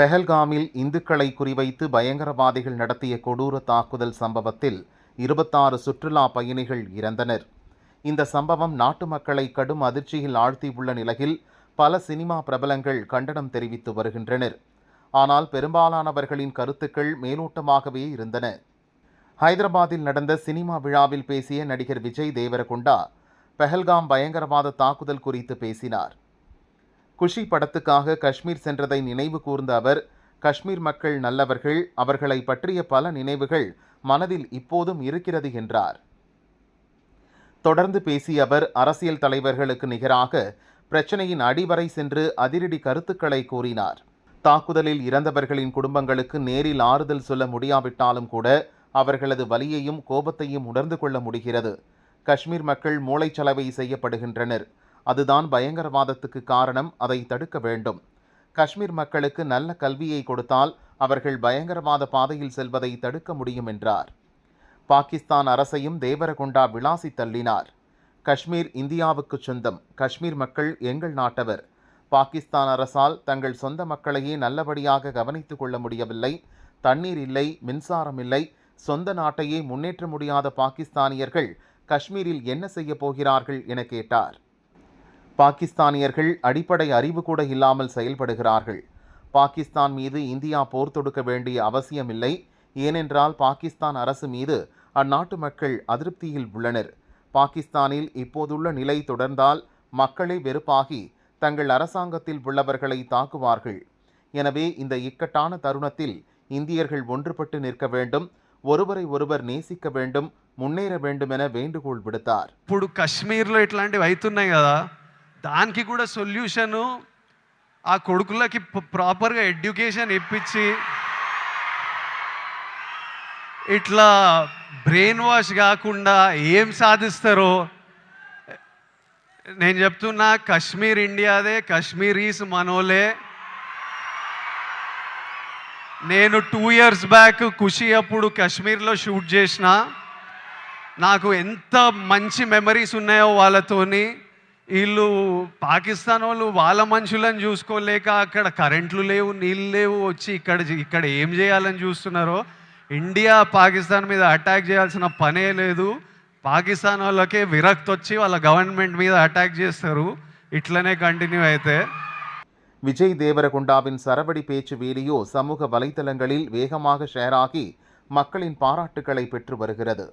பெஹல்காமில் இந்துக்களை குறிவைத்து பயங்கரவாதிகள் நடத்திய கொடூர தாக்குதல் சம்பவத்தில் இருபத்தாறு சுற்றுலா பயணிகள் இறந்தனர். இந்த சம்பவம் நாட்டு மக்களை கடும் அதிர்ச்சியில் ஆழ்த்தியுள்ள நிலையில் பல சினிமா பிரபலங்கள் கண்டனம் தெரிவித்து வருகின்றனர். ஆனால் பெரும்பாலானவர்களின் கருத்துக்கள் மேலோட்டமாகவே இருந்தன. ஹைதராபாத்தில் நடந்த சினிமா விழாவில் பேசிய நடிகர் விஜய் தேவரகொண்டா பெஹல்காம் பயங்கரவாத தாக்குதல் குறித்து பேசினார். குஷி படத்துக்காக காஷ்மீர் சென்றதை நினைவு கூர்ந்த அவர் காஷ்மீர் மக்கள் நல்லவர்கள் அவர்களை பற்றிய பல நினைவுகள் மனதில் இப்போதும் இருக்கிறது என்றார். தொடர்ந்து பேசிய அவர் அரசியல் தலைவர்களுக்கு நிகராக பிரச்சனையின் அடிவரை சென்று அதிரடி கருத்துக்களை கூறினார். தாக்குதலில் இறந்தவர்களின் குடும்பங்களுக்கு நேரில் ஆறுதல் சொல்ல முடியாவிட்டாலும் கூட அவர்களது வலியையும் கோபத்தையும் உணர்ந்து கொள்ள முடிகிறது. காஷ்மீர் மக்கள் மூளைச்சலவை செய்யப்படுகின்றனர். அதுதான் பயங்கரவாதத்துக்கு காரணம் அதை தடுக்க வேண்டும். காஷ்மீர் மக்களுக்கு நல்ல கல்வியை கொடுத்தால் அவர்கள் பயங்கரவாத பாதையில் செல்வதை தடுக்க முடியும் என்றார். பாகிஸ்தான் அரசையும் தேவரகொண்டா விளாசி தள்ளினார். காஷ்மீர் இந்தியாவுக்கு சொந்தம் காஷ்மீர் மக்கள் எங்கள் நாட்டவர். பாகிஸ்தான் அரசால் தங்கள் சொந்த மக்களையே நல்லபடியாக கவனித்துக் கொள்ள முடியவில்லை. தண்ணீர் இல்லை மின்சாரம் இல்லை சொந்த நாட்டையே முன்னேற்ற முடியாத பாகிஸ்தானியர்கள் காஷ்மீரில் என்ன செய்ய போகிறார்கள் என கேட்டார். பாகிஸ்தானியர்கள் அடிப்படை அறிவு கூட இல்லாமல் செயல்படுகிறார்கள் பாகிஸ்தான் மீது இந்தியா போர் தொடுக்க வேண்டிய அவசியமில்லை ஏனென்றால் பாகிஸ்தான் அரசு மீது அந்நாட்டு மக்கள் அதிருப்தியில் உள்ளனர் பாகிஸ்தானில் இப்போதுள்ள நிலை தொடர்ந்தால் மக்களே வெறுப்பாகி தங்கள் அரசாங்கத்தில் உள்ளவர்களை தாக்குவார்கள் எனவே இந்த இக்கட்டான தருணத்தில் இந்தியர்கள் ஒன்றுபட்டு நிற்க வேண்டும் ஒருவரை ஒருவர் நேசிக்க வேண்டும் முன்னேற வேண்டும் என வேண்டுகோள் விடுத்தார் ఇప్పుడు కాశ్మీర్లో ఇట్లాంటివి అవుతున్నాయి కదా దానికి కూడా సొల్యూషను ఆ కొడుకులకి ప్రాపర్గా ఎడ్యుకేషన్ ఇప్పించి ఇట్లా బ్రెయిన్ వాష్ కాకుండా ఏం సాధిస్తారో నేను చెప్తున్నా కశ్మీర్ ఇండియాదే కశ్మీరీస్ మనోలే. నేను టూ ఇయర్స్ బ్యాక్ ఖుషి అప్పుడు కాశ్మీర్లో షూట్ చేసిన నాకు ఎంత మంచి మెమరీస్ ఉన్నాయో వాళ్ళతోని వీళ్ళు పాకిస్తాన్ వాళ్ళు వాళ్ళ మనుషులను చూసుకోలేక అక్కడ కరెంట్లు లేవు నీళ్ళు లేవు వచ్చి ఇక్కడ ఇక్కడ ఏం చేయాలని చూస్తున్నారో ఇండియా పాకిస్తాన్ మీద అటాక్ చేయాల్సిన పనే లేదు పాకిస్తాన్ వాళ్ళకే విరక్తి వచ్చి వాళ్ళ గవర్నమెంట్ మీద అటాక్ చేస్తారు ఇట్లనే కంటిన్యూ అయితే விஜய் தேவரகுண்டாவின் சரவடி பேச்சு வீடியோ சமூக வலைதளங்களில் வேகமாக ஷேர் ஆகி மக்களின் பாராட்டுக்களை பெற்று வருகிறது